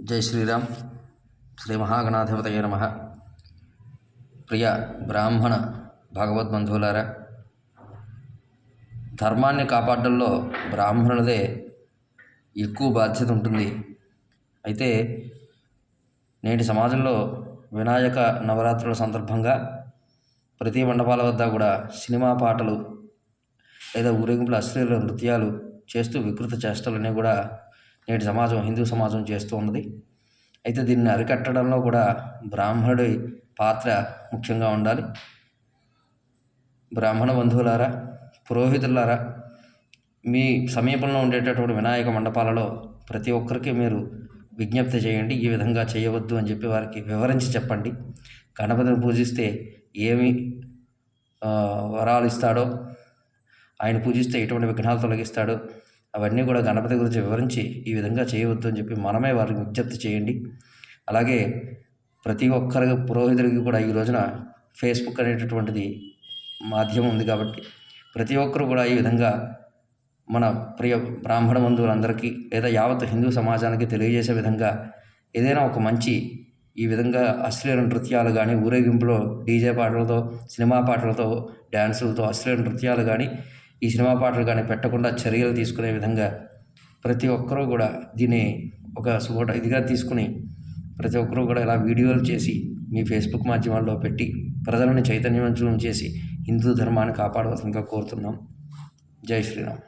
జై శ్రీరామ్. శ్రీ మహాగణాధిపతయ నమ. ప్రియ బ్రాహ్మణ భగవద్బంధువులారా ధర్మాన్ని కాపాడడంలో బ్రాహ్మణులదే ఎక్కువ బాధ్యత ఉంటుంది. అయితే నేటి సమాజంలో వినాయక నవరాత్రుల సందర్భంగా ప్రతి మండపాల వద్ద కూడా సినిమా పాటలు లేదా ఊరేగింపుల అశ్లీల నృత్యాలు చేస్తూ వికృత చేష్టలన్నీ కూడా నేటి సమాజం హిందూ సమాజం చేస్తూ ఉన్నది. అయితే దీన్ని అరికట్టడంలో కూడా బ్రాహ్మణుడి పాత్ర ముఖ్యంగా ఉండాలి. బ్రాహ్మణ బంధువులారా పురోహితులారా మీ సమీపంలో ఉండేటటువంటి వినాయక మండపాలలో ప్రతి ఒక్కరికి మీరు విజ్ఞప్తి చేయండి ఈ విధంగా చేయవద్దు అని చెప్పి వారికి వివరించి చెప్పండి. గణపతిని పూజిస్తే ఏమి వరాలు ఇస్తాడో ఆయన పూజిస్తే ఎటువంటి విఘ్నాలు తొలగిస్తాడో అవన్నీ కూడా గణపతి గురించి వివరించి ఈ విధంగా చేయవద్దు అని చెప్పి మనమే వారికి విజ్ఞప్తి చేయండి. అలాగే ప్రతి ఒక్కరికి పురోహితుడికి కూడా ఈ రోజున ఫేస్బుక్ అనేటటువంటిది మాధ్యమం ఉంది కాబట్టి ప్రతి ఒక్కరు కూడా ఈ విధంగా మన ప్రియ బ్రాహ్మణ బంధువులందరికీ లేదా యావత్ హిందూ సమాజానికి తెలియజేసే విధంగా ఏదైనా ఒక మంచి ఈ విధంగా అశ్లీల నృత్యాలు కానీ ఊరేగింపులో డీజే పాటలతో సినిమా పాటలతో డ్యాన్సులతో అశ్లీల నృత్యాలు కానీ ఈ సినిమా పాటలు కానీ పెట్టకుండా చర్యలు తీసుకునే విధంగా ప్రతి ఒక్కరూ కూడా దీన్ని ఒక సుగోట ఇదిగా తీసుకుని ప్రతి ఒక్కరూ కూడా ఇలా వీడియోలు చేసి మీ ఫేస్బుక్ మాధ్యమాల్లో పెట్టి ప్రజలను చైతన్యవంతులను చేసి హిందూ ధర్మాన్ని కాపాడవలసిందిగా కోరుతున్నాం. జై శ్రీరామ్.